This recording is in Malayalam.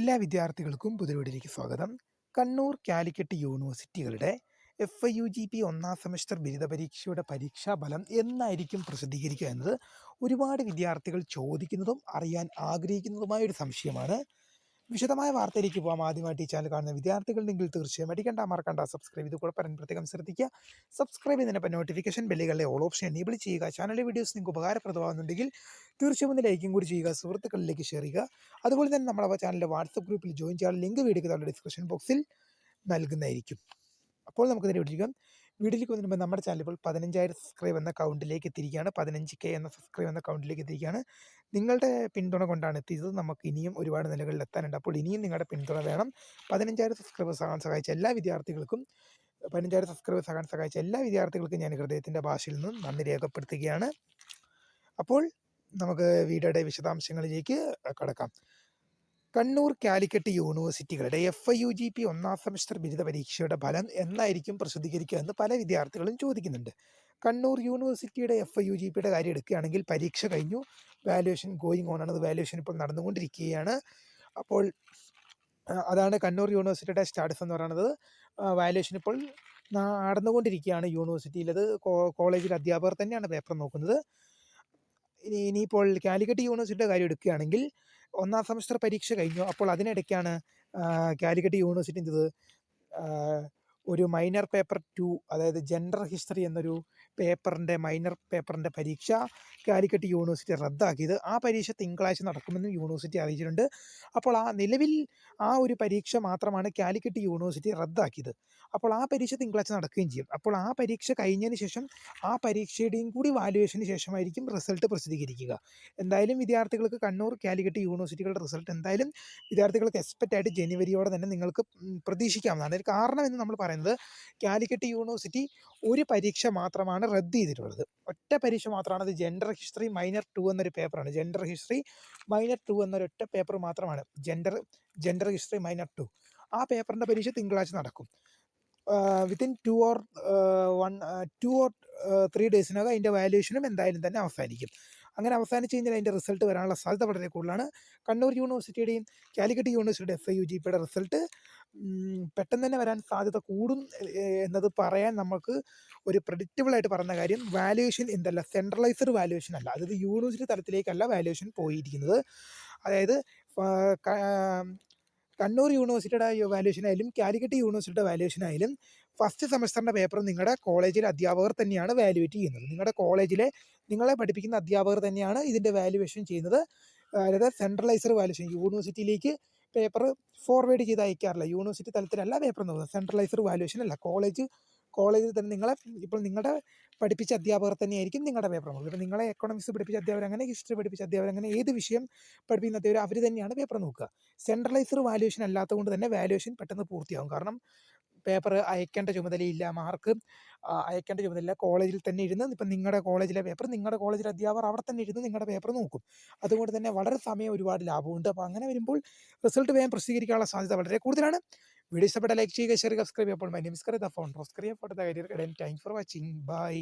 എല്ലാ വിദ്യാർത്ഥികൾക്കും പുതിരോടിലേക്ക് സ്വാഗതം. Kannur Calicut യൂണിവേഴ്സിറ്റികളുടെ F I U G P ഒന്നാം സെമസ്റ്റർ ബിരുദ പരീക്ഷയുടെ പരീക്ഷാഫലം എന്നായിരിക്കും പ്രസിദ്ധീകരിക്കുക എന്നത് ഒരുപാട് വിദ്യാർത്ഥികൾ ചോദിക്കുന്നതും അറിയാൻ ആഗ്രഹിക്കുന്നതുമായ ഒരു സംശയമാണ്. വിശദമായ വാർത്തയിലേക്ക് പോകാം ആദ്യമായിട്ട് ഈ ചാനൽ കാണുന്ന വിദ്യാർത്ഥികളുണ്ടെങ്കിൽ തീർച്ചയായും അടിക്കണ്ട മറക്കണ്ട. സബ്സ്ക്രൈബ് ചെയ്ത് കൂടെ പറയാൻ പ്രത്യേകം ശ്രദ്ധിക്കുക. സബ്സ്ക്രൈബ് ചെയ്തതിനപ്പോൾ നോട്ടിഫിക്കേഷൻ ബെല്ലുകളിലെ ഓൾ ഓപ്ഷൻ എനേബിൾ ചെയ്യുക. ചാനലിലെ വീഡിയോസ് നിങ്ങൾക്ക് ഉപകാരപ്രദമാകുന്നുണ്ടെങ്കിൽ തീർച്ചയായും ഒന്ന് ലൈക്കും കൂടി ചെയ്യുക സുഹൃത്തുക്കളിലേക്ക് ഷെയർ ചെയ്യുക. അതുപോലെ തന്നെ നമ്മുടെ ചാനലിലെ വാട്സപ്പ് ഗ്രൂപ്പിൽ ജോയിൻ ചെയ്യാൻ ലിങ്ക് വീഡിയോ നമ്മുടെ ഡിസ്ക്രിപ്ഷൻ ബോക്സിൽ നൽകുന്നതായിരിക്കും. അപ്പോൾ നമുക്ക് നേരെ വിളിക്കാം. വീഡിയോയിലേക്ക് വന്നിട്ട് നമ്മുടെ ചാനൽ ഇപ്പോൾ പതിനഞ്ചായിരം സബ്സ്ക്രൈബ് എന്ന കൗണ്ടിലേക്ക് എത്തിയിരിക്കുകയാണ്. പതിനഞ്ച് കെ എന്ന സബ്സ്ക്രൈബ് എന്ന കൗണ്ടിലേക്ക് എത്തിയിരിക്കുകയാണ്. നിങ്ങളുടെ പിന്തുണ കൊണ്ടാണ് എത്തിയത്. നമുക്ക് ഇനിയും ഒരുപാട് നിലകളിൽ എത്താനുണ്ട്. അപ്പോൾ ഇനിയും നിങ്ങളുടെ പിന്തുണ വേണം. പതിനഞ്ചായിരം സബ്സ്ക്രൈബേഴ്സ് ആകാൻ സഹായിച്ച എല്ലാ വിദ്യാർത്ഥികൾക്കും പതിനഞ്ചായിരം സബ്സ്ക്രൈബേഴ്സ് ആകാൻ സഹായിച്ച എല്ലാ വിദ്യാർത്ഥികൾക്കും ഞാൻ ഹൃദയത്തിന്റെ ഭാഷയിൽ നിന്നും നന്ദി രേഖപ്പെടുത്തുകയാണ്. അപ്പോൾ നമുക്ക് വീഡിയോയുടെ വിശദാംശങ്ങളിലേക്ക് കടക്കാം. Kannur Calicut യൂണിവേഴ്സിറ്റികളുടെ F I U G P ഒന്നാം സെമസ്റ്റർ ബിരുദ പരീക്ഷയുടെ ഫലം എന്നായിരിക്കും പ്രസിദ്ധീകരിക്കുക എന്ന് പല വിദ്യാർത്ഥികളും ചോദിക്കുന്നുണ്ട്. കണ്ണൂർ യൂണിവേഴ്സിറ്റിയുടെ എഫ് ഐ യു ജി പിയുടെ കാര്യം എടുക്കുകയാണെങ്കിൽ പരീക്ഷ കഴിഞ്ഞു. വാല്യുവേഷൻ ഗോയിങ് ഓൺ ആണ്. വാല്യുവേഷൻ ഇപ്പോൾ നടന്നുകൊണ്ടിരിക്കുകയാണ്. അപ്പോൾ അതാണ് കണ്ണൂർ യൂണിവേഴ്സിറ്റിയുടെ സ്റ്റാറ്റസ് എന്ന് പറയുന്നത്. വാല്യുവേഷൻ ഇപ്പോൾ നടന്നുകൊണ്ടിരിക്കുകയാണ് യൂണിവേഴ്സിറ്റിയിൽ അത് കോളേജിലെ അധ്യാപകർ തന്നെയാണ് പേപ്പർ നോക്കുന്നത്. ഇനി ഇനിയിപ്പോൾ കാലിക്കറ്റ് യൂണിവേഴ്സിറ്റിയുടെ കാര്യം എടുക്കുകയാണെങ്കിൽ ഒന്നാം സെമസ്റ്റർ പരീക്ഷ കഴിഞ്ഞു. അപ്പോൾ അതിനിടയ്ക്കാണ് കാലിക്കറ്റ് യൂണിവേഴ്സിറ്റി ആ, ഒരു മൈനർ പേപ്പർ ടു അതായത് ജെൻഡർ ഹിസ്റ്ററി എന്നൊരു പേപ്പറിന്റെ മൈനർ പേപ്പറിന്റെ പരീക്ഷ കാലിക്കറ്റ് യൂണിവേഴ്സിറ്റി റദ്ദാക്കിയത്. ആ പരീക്ഷ തിങ്കളാഴ്ച നടക്കുമെന്നും യൂണിവേഴ്സിറ്റി അറിയിച്ചിട്ടുണ്ട്. അപ്പോൾ ആ നിലവിൽ ആ ഒരു പരീക്ഷ മാത്രമാണ് കാലിക്കറ്റ് യൂണിവേഴ്സിറ്റി റദ്ദാക്കിയത്. അപ്പോൾ ആ പരീക്ഷ തിങ്കളാഴ്ച നടക്കുകയും ചെയ്യും. അപ്പോൾ ആ പരീക്ഷ കഴിഞ്ഞതിന് ശേഷം ആ പരീക്ഷയുടെയും കൂടി വാല്യുവേഷന് ശേഷമായിരിക്കും റിസൾട്ട് പ്രസിദ്ധീകരിക്കുക. എന്തായാലും വിദ്യാർത്ഥികൾക്ക് കണ്ണൂർ കാലിക്കറ്റ് യൂണിവേഴ്സിറ്റികളുടെ റിസൾട്ട് എന്തായാലും വിദ്യാർത്ഥികൾക്ക് എക്സ്പെക്റ്റ് ആയിട്ട് ജനുവരിയോടെ തന്നെ നിങ്ങൾക്ക് പ്രതീക്ഷിക്കാവുന്നതാണ്. കാരണം എന്ന് നമ്മൾ പറയുന്നത് കാലിക്കറ്റ് യൂണിവേഴ്സിറ്റി ഒരു പരീക്ഷ മാത്രമാണ് റദ്ദ് ചെയ്തിട്ടുള്ളത്. ഒറ്റ പരീക്ഷ മാത്രമാണ് അത് ജെൻഡർ ഹിസ്റ്ററി മൈനർ ടു എന്നൊരു പേപ്പറാണ് ജെൻഡർ ഹിസ്റ്ററി മൈനർ ടു എന്നൊരു ഒറ്റ പേപ്പർ മാത്രമാണ്. Gender gender history minor two ആ പേപ്പറിന്റെ പരീക്ഷ തിങ്കളാഴ്ച നടക്കും. Within two or one two or three ഡേയ്സിനകം അതിന്റെ വാല്യുവേഷനും എന്തായാലും തന്നെ അവസാനിക്കും. അങ്ങനെ അവസാനിച്ച് കഴിഞ്ഞാൽ അതിന്റെ റിസൾട്ട് വരാനുള്ള സാധ്യത വളരെ കൂടുതലാണ്. കണ്ണൂർ യൂണിവേഴ്സിറ്റിയുടെയും കാലിക്കറ്റ് യൂണിവേഴ്സിറ്റിയുടെ എഫ് ഐ യു ജി പിയുടെ റിസൾട്ട് പെട്ടെന്ന് തന്നെ വരാൻ സാധ്യത കൂടും എന്നത് പറയാൻ നമുക്ക് ഒരു പ്രഡിക്റ്റബിൾ ആയിട്ട് പറഞ്ഞ കാര്യം വാല്യുവേഷൻ എന്തല്ല സെൻട്രലൈസ്ഡ് വാല്യുവേഷൻ അല്ല. അതായത് യൂണിവേഴ്സിറ്റി തലത്തിലേക്കല്ല വാല്യുവേഷൻ പോയിരിക്കുന്നത്. അതായത് കണ്ണൂർ യൂണിവേഴ്സിറ്റിയുടെ വാല്യുവേഷൻ ആയാലും കാലിക്കറ്റ് യൂണിവേഴ്സിറ്റിയുടെ വാല്യുവേഷൻ ആയാലും ഫസ്റ്റ് സെമസ്റ്ററിന്റെ പേപ്പർ നിങ്ങളുടെ കോളേജിലെ അധ്യാപകർ തന്നെയാണ് വാല്യുവേറ്റ് ചെയ്യുന്നത്. നിങ്ങളുടെ കോളേജിലെ നിങ്ങളെ പഠിപ്പിക്കുന്ന അധ്യാപകർ തന്നെയാണ് ഇതിന്റെ വാല്യുവേഷൻ ചെയ്യുന്നത്. അതായത് സെൻട്രലൈസർ വാല്യുവേഷൻ യൂണിവേഴ്സിറ്റിയിലേക്ക് പേപ്പർ ഫോർവേഡ് ചെയ്ത് അയക്കാറില്ല. യൂണിവേഴ്സിറ്റി തലത്തിലല്ല പേപ്പർ നോക്കുന്നത് സെൻട്രലൈസർ വാല്യുവേഷൻ അല്ല. കോളേജ് കോളേജിൽ തന്നെ നിങ്ങളെ ഇപ്പോൾ നിങ്ങളുടെ പഠിപ്പിച്ച അധ്യാപകർ തന്നെയായിരിക്കും നിങ്ങളുടെ പേപ്പർ നോക്കുക ഇപ്പോൾ നിങ്ങളെ എക്കണോമിക്സ് പഠിപ്പിച്ച അധ്യാപകർ അങ്ങനെ ഹിസ്റ്ററി പഠിപ്പിച്ച അധ്യാപകർ അങ്ങനെ ഏത് വിഷയം പഠിപ്പിക്കുന്ന അധ്യാപകർ അവർ തന്നെയാണ് പേപ്പർ നോക്കുക. സെൻട്രലൈസർ വാല്യുവേഷൻ അല്ലാത്തതുകൊണ്ട് തന്നെ വാല്യുവേഷൻ പെട്ടെന്ന് പൂർത്തിയാകും. കാരണം പേപ്പർ അയക്കേണ്ട ചുമതലയില്ല മാർക്ക് അയക്കേണ്ട ചുമതല കോളേജിൽ തന്നെ ഇരുന്ന് ഇപ്പം നിങ്ങളുടെ കോളേജിലെ പേപ്പർ നിങ്ങളുടെ കോളേജിലെ അധ്യാപകർ അവിടെ തന്നെ ഇരുന്ന് നിങ്ങളുടെ പേപ്പർ നോക്കും. അതുകൊണ്ട് തന്നെ വളരെ സമയം ഒരുപാട് ലാഭമുണ്ട്. അപ്പോൾ അങ്ങനെ വരുമ്പോൾ റിസൾട്ട് വേഗം പ്രസിദ്ധീകരിക്കാനുള്ള സാധ്യത വളരെ കൂടുതലാണ്. വീഡിയോ ഇഷ്ടപ്പെട്ട ലൈക്ക് ചെയ്യുക ഷെയർ സബ്സ്ക്രൈബ് ചെയ്യുമ്പോൾ my name the phone റോസ്കറിയ for the career thanks for watching bye